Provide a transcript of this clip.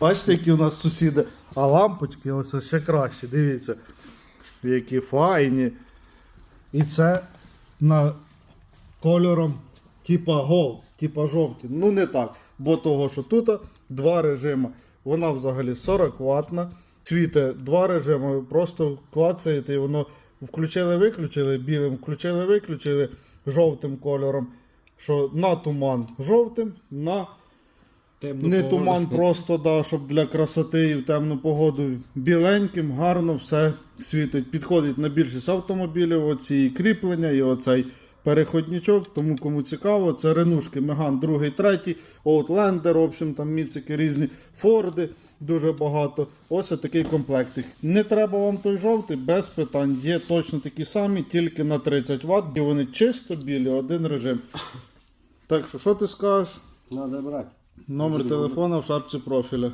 Бачите, які у нас сусіди. А лампочки ось ще краще. Дивіться, які файні. І це на кольором типа гол, типа жовті. Ну не так. Бо того, що тут два режими. Вона взагалі 40 ватна. Світе два режими. Просто клацаєте і воно включили-виключили білим, включили-виключили жовтим кольором. Що на туман жовтим, на Темну не погоду. туман просто, да, щоб для красоти і в темну погоду біленьким, гарно все світить. Підходить на більшість автомобілів, оці кріплення і оцей переходничок. Тому кому цікаво, це Ренушки, Меган 2, 3, Outlander, в общем, там міцики різні, Форди, дуже багато. Ось такий комплектик. Не треба вам той жовтий, без питань. Є точно такі самі, тільки на 30 Вт, і вони чисто білі, один режим. Так що, що ти скажеш? Надо брати. Номер телефона в шапці профіля.